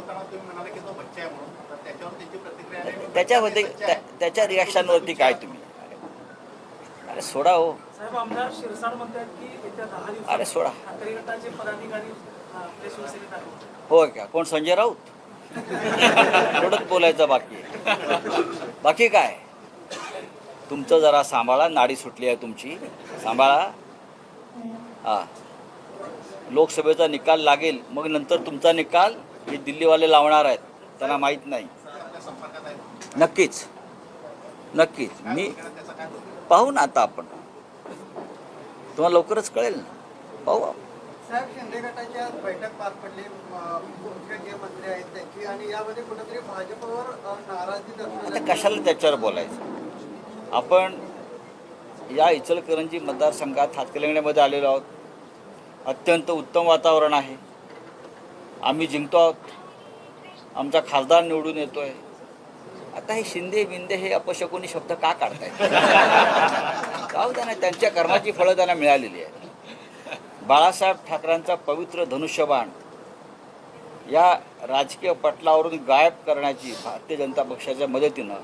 बोलताना तुम्ही म्हणाले की तो बच्चा आहे म्हणून. तर त्याच्यावर त्यांची प्रतिक्रिया आहे. त्याच्यामध्ये बच्चा आहे. त्या- त्याच्या रिॲक्शनवरती काय तुम्ही? अरे सोडा हो. साहेब आमदार शिरसाट म्हणतात की येत्या दहा दिवसात अरे सोडा. ठाकरे गटाचे पदाधिकारी अ, आपल्या शिवसेनेत आले. हो का? कोण? संजय राऊत? थोडंच बोलायचं बाकी आहे. बाकी काय? तुमचं जरा सांभाळा नाडी सुटली आहे तुमची. सांभाळा. हा. लोकसभेचा निकाल लागेल मग नंतर तुमचा निकाल. हे दिल्लीवाले लावणार आहेत त्यांना माहीत नाही. नक्कीच. नक्कीच. मी? पाहू ना आता आपण. तुम्हाला लवकरच कळेल ना. पाहू आपण. साहेब शिंदे गटाची आज बैठक पार पडली. अं, मुख्य जे मंत्री आहेत त्यांची. आणि यामध्ये कुठेतरी भाजपवर अं, नाराजी आता कशाला त्याच्यावर बोलायचं? आपण या इचलकरंजी मतदारसंघात हातकलंगण्यामध्ये आलेलो आहोत. अत्यंत उत्तम वातावरण आहे. आम्ही जिंकतो आहोत. आमचा खासदार निवडून येतो आहे आता हे शिंदे बिंदे हे अपशकुनी शब्द का काढतायत? जाऊ त्यांना त्यांच्या कर्माची फळं त्यांना मिळालेली आहेत. बाळासाहेब ठाकरेंचा पवित्र धनुष्यबाण या राजकीय पटलावरून गायब करण्याची भारतीय जनता पक्षाच्या मदतीनं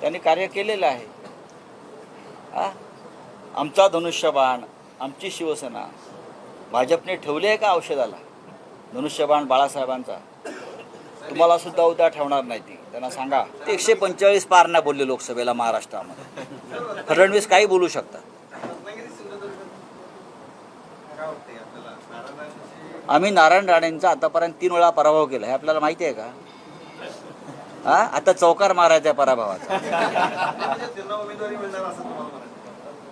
त्यांनी कार्य केलेलं आहे. आमचा धनुष्यबाण आमची शिवसेना भाजपने ठेवली आहे का औषधाला? धनुष्यबाण बाळासाहेबांचा. तुम्हाला सुद्धा उद्या ठेवणार नाही ती. त्यांना सांगा. ते एकशे पंचेचाळीस पार नाही बोलले लोकसभेला महाराष्ट्रामध्ये. फडणवीस काही बोलू शकतात. आम्ही नारायण राणेंचा आतापर्यंत तीन वेळा पराभव केला. हे आपल्याला माहिती आहे का? हा? आता चौकार मारायचा पराभवाचा.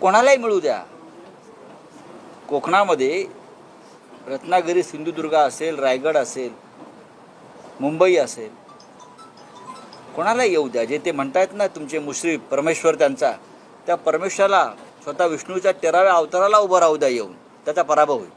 कोणालाही मिळू द्या. कोकणामध्ये रत्नागिरी सिंधुदुर्ग असेल रायगड असेल मुंबई असेल कोणाला येऊ द्या? जे ते म्हणतायत ना तुमचे मुश्रीफ परमेश्वर त्यांचा त्या परमेश्वराला स्वतः विष्णूच्या तेराव्या अवताराला उभं राहू द्या येऊन. त्याचा पराभव होईल.